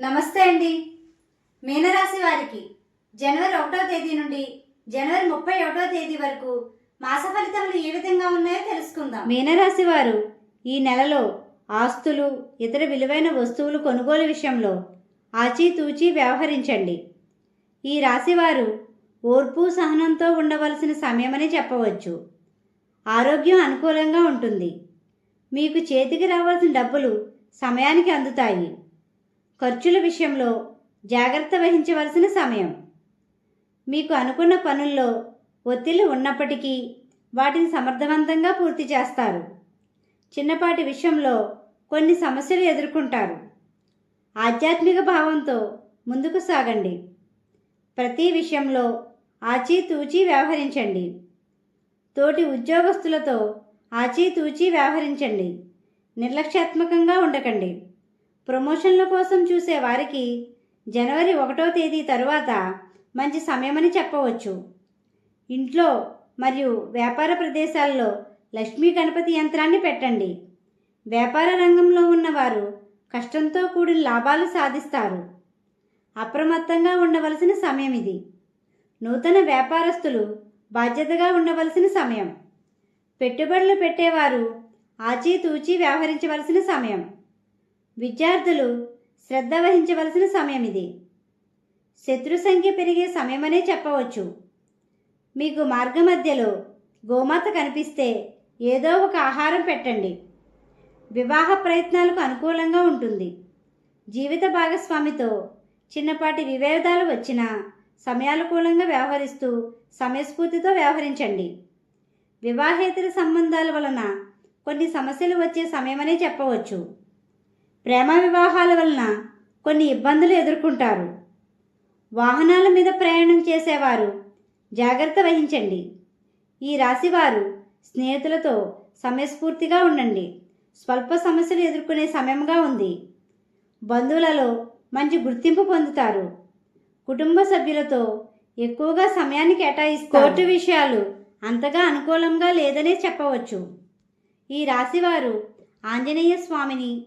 నమస్తే అండి. మీనరాశి వారికి జనవరి ఒకటో తేదీ నుండి జనవరి ముప్పై ఒకటో తేదీ వరకు మాస ఫలితములు ఏ విధంగా ఉన్నాయో తెలుసుకుందాం. మీనరాశి వారు ఈ నెలలో ఆస్తులు ఇతర విలువైన వస్తువులు కొనుగోలు విషయంలో ఆచితూచి వ్యవహరించండి. ఈ రాశివారు ఓర్పు సహనంతో ఉండవలసిన సమయమని చెప్పవచ్చు. ఆరోగ్యం అనుకూలంగా ఉంటుంది. మీకు చేతికి రావాల్సిన డబ్బులు సమయానికి అందుతాయి. ఖర్చుల విషయంలో జాగ్రత్త వహించవలసిన సమయం. మీకు అనుకున్న పనుల్లో ఒత్తిళ్ళు ఉన్నప్పటికీ వాటిని సమర్థవంతంగా పూర్తి చేస్తారు. చిన్నపాటి విషయంలో కొన్ని సమస్యలు ఎదుర్కొంటారు. ఆధ్యాత్మిక భావంతో ముందుకు సాగండి. ప్రతి విషయంలో ఆచితూచి వ్యవహరించండి. తోటి ఉద్యోగస్తులతో ఆచితూచి వ్యవహరించండి. నిర్లక్ష్యాత్మకంగా ఉండకండి. ప్రమోషన్ల కోసం చూసే వారికి జనవరి ఒకటో తేదీ తరువాత మంచి సమయమని చెప్పవచ్చు. ఇంట్లో మరియు వ్యాపార ప్రదేశాల్లో లక్ష్మీ గణపతి యంత్రాన్ని పెట్టండి. వ్యాపార రంగంలో ఉన్నవారు కష్టంతో కూడిన లాభాలు సాధిస్తారు. అప్రమత్తంగా ఉండవలసిన సమయం ఇది. నూతన వ్యాపారస్తులు బాధ్యతగా ఉండవలసిన సమయం. పెట్టుబడులు పెట్టేవారు ఆచితూచి వ్యవహరించవలసిన సమయం. విద్యార్థులు శ్రద్ధ వహించవలసిన సమయం ఇది. శత్రు సంఖ్య పెరిగే సమయమనే చెప్పవచ్చు. మీకు మార్గమధ్యలో గోమాత కనిపిస్తే ఏదో ఒక ఆహారం పెట్టండి. వివాహ ప్రయత్నాలకు అనుకూలంగా ఉంటుంది. జీవిత భాగస్వామితో చిన్నపాటి విభేదాలు వచ్చినా సమయానుకూలంగా వ్యవహరిస్తూ సమయస్ఫూర్తితో వ్యవహరించండి. వివాహేతర సంబంధాల వలన కొన్ని సమస్యలు వచ్చే సమయమనే చెప్పవచ్చు. ప్రేమ వివాహాల వలన కొన్ని ఇబ్బందులు ఎదుర్కొంటారు. వాహనాల మీద ప్రయాణం చేసేవారు జాగ్రత్త వహించండి. ఈ రాశివారు స్నేహితులతో సమయస్ఫూర్తిగా ఉండండి. స్వల్ప సమస్యలు ఎదుర్కొనే సమయంగా ఉంది. బంధువులలో మంచి గుర్తింపు పొందుతారు. కుటుంబ సభ్యులతో ఎక్కువగా సమయాన్ని కేటాయిస్తారు. కోర్టు విషయాలు అంతగా అనుకూలంగా లేదనే చెప్పవచ్చు. ఈ రాశివారు ఆంజనేయ స్వామిని